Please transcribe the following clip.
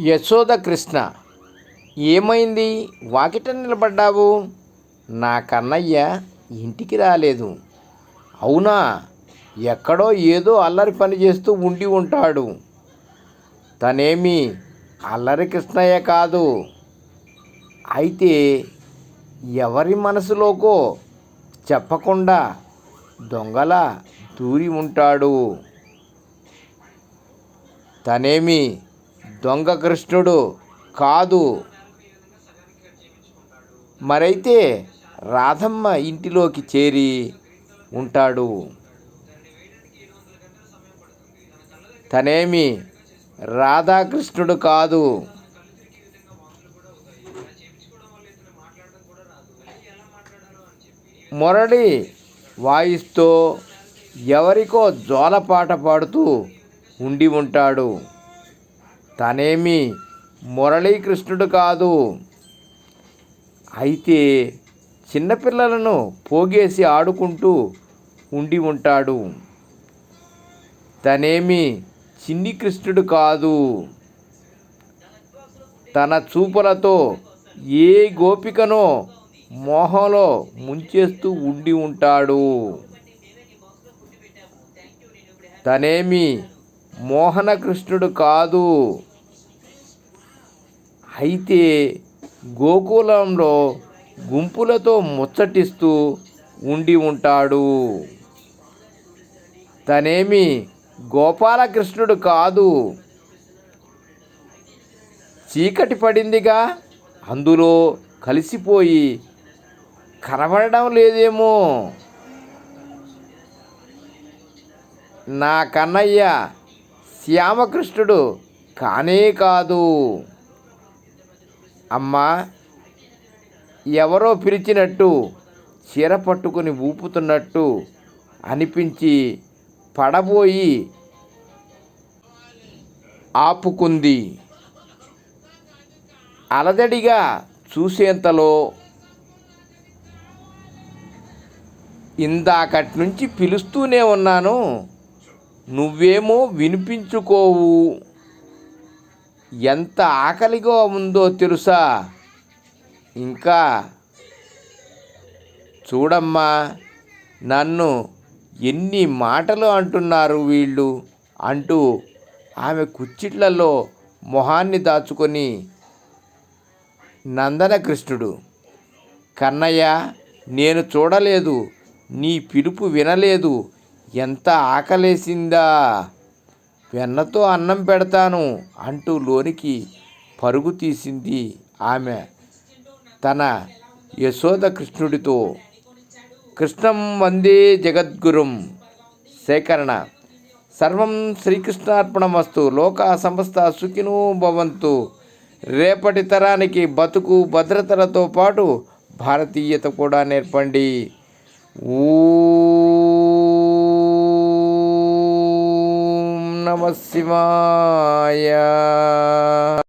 యశోద కృష్ణ ఏమైంది? వాకిట నిలబడ్డావు? నా కన్నయ్య ఇంటికి రాలేదు. అవునా? ఎక్కడో ఏదో అల్లరి పని చేస్తూ ఉండి ఉంటాడు. తనేమి అల్లరి కృష్ణయ్య కాదు. అయితే ఎవరి మనసులోకో చెప్పకుండా దొంగల దూరి ఉంటాడు. తనేమి దొంగ కృష్ణుడు కాదు. మరైతే రాధమ్మ ఇంటిలోకి చేరి ఉంటాడు. తనేమి రాధాకృష్ణుడు కాదు. మురళి వాయిస్తూ ఎవరికో జోలపాట పాడుతూ ఉండి ఉంటాడు. తనేమి మురళీకృష్ణుడు కాదు. అయితే చిన్నపిల్లలను పోగేసి ఆడుకుంటూ ఉండి ఉంటాడు. తనేమి చిన్ని కృష్ణుడు కాదు. తన చూపులతో ఏ గోపికనో మోహంలో ముంచేస్తూ ఉండి ఉంటాడు. తనేమి మోహన కృష్ణుడు కాదు. అయితే గోకులంలో గుంపులతో ముచ్చటిస్తూ ఉండి ఉంటాడు. తనేమి గోపాలకృష్ణుడు కాదు. చీకటి పడిందిగా అందులో కలిసిపోయి కనబడడం లేదేమో. నా కన్నయ్య శ్యామకృష్ణుడు కానే కాదు. అమ్మా ఎవరో పిలిచినట్టు చీర పట్టుకుని ఊపుతున్నట్టు అనిపించి పడబోయి ఆపుకుంది. అలదడిగా చూసేంతలో ఇందాకటి నుంచి పిలుస్తూనే ఉన్నాను. నువ్వేమో వినిపించుకోవు. ఎంత ఆకలిగా ఉందో తెలుసా? ఇంకా చూడమ్మా నన్ను ఎన్ని మాటలు అంటున్నారు వీళ్ళు అంటూ ఆమె కుచ్చిట్లలో మొహాన్ని దాచుకొని నందనకృష్ణుడు కన్నయ్య నేను చూడలేదు నీ పిలుపు వినలేదు ఎంత ఆకలేసిందా? వెన్నతో అన్నం పెడతాను అంటూ లోనికి పరుగు తీసింది ఆమె. తన యశోద కృష్ణుడితో కృష్ణం వందే జగద్గురుం సేకరణ. సర్వం శ్రీకృష్ణార్పణమస్తు లోక సమస్త సుఖినో భవంతు. రేపటి తరానికి బతుకు భద్రతలతో పాటు భారతీయత కూడా నేర్పండి. ఊ நம சிவாய